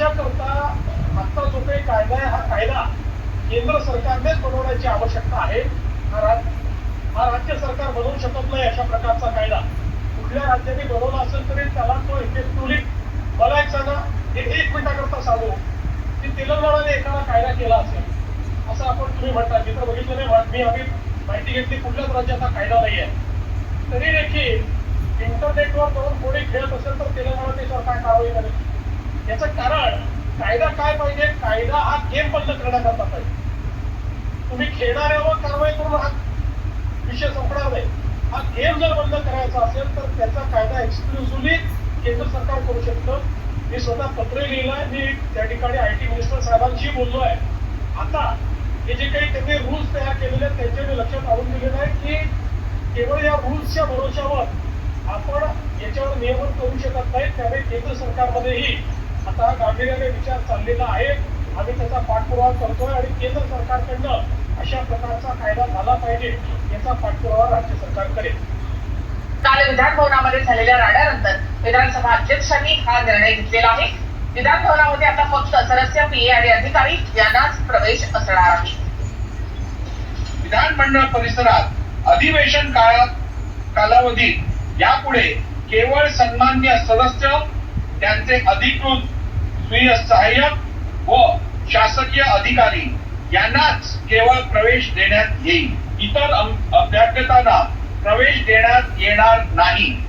याच्याकरता आता जो काही कायदा आहे हा कायदा केंद्र सरकारनेच बनवण्याची आवश्यकता आहे. हा राज हा राज्य सरकार बनवू शकत नाही अशा प्रकारचा कायदा. कुठल्या राज्याने बनवला असेल तरी त्याला तो इफेक्टिव्हली मला एक सांगा एक एक मिनिटाकरता सांगू. की तेलंगणाने एखादा कायदा केला असेल असं आपण तुम्ही म्हणता मी तर बघितलं नाही मी आम्ही माहिती घेतली कुठल्याच राज्याचा कायदा नाही आहे तरी देखील इंटरनेटवर करून कोणी खेळत असेल तर तेलंगणा ते सरकार कारवाई करेल. याचं कारण कायदा काय पाहिजे? कायदा हा गेम बंद करण्याकरता पाहिजे. तुम्ही खेळणाऱ्यावर कारवाई करून हा विषय संपणार नाही. हा गेम जर बंद करायचा असेल तर त्याचा कायदा एक्सक्लुझिव्हली केंद्र सरकार करू शकतं. मी स्वतः पत्र लिहिलंय. मी त्या ठिकाणी आय टी मिनिस्टर साहेबांशी बोललो आहे आता हे जे काही त्यांनी रूल्स तयार केलेले आहेत त्यांचे मी लक्षात आणून दिलेलं आहे की केवळ या रूल्सच्या भरोशावर आपण याच्यावर नियमन करू शकत नाही. त्यामुळे केंद्र सरकारमध्येही आता गांभीर्याने विचार चाललेला आहे. आम्ही त्याचा पाठपुरावा करतोय आणि केंद्र सरकारकडनं अशा प्रकारचा कायदा झाला पाहिजे याचा पाठपुरावा राज्य सरकार करेल. काल विधान भवनामध्ये झालेल्या राड्यानंतर विधानसभा अध्यक्षांनी हा निर्णय घेतलेला आहे. विधान भवनामध्ये आता फक्त सदस्य पीए आणि अधिकारी यांनाच प्रवेश असणार आहे. विधानमंडळ परिसरात अधिवेशन काळात कालावधीत यापुढे केवळ सन्मान्य सदस्य त्यांचे अधिकृत स्वीय सहाय्यक व शासकीय अधिकारी यांनाच केवळ प्रवेश देण्यात येईल. इतर अम- प्रवेश देण्यात येणार नाही.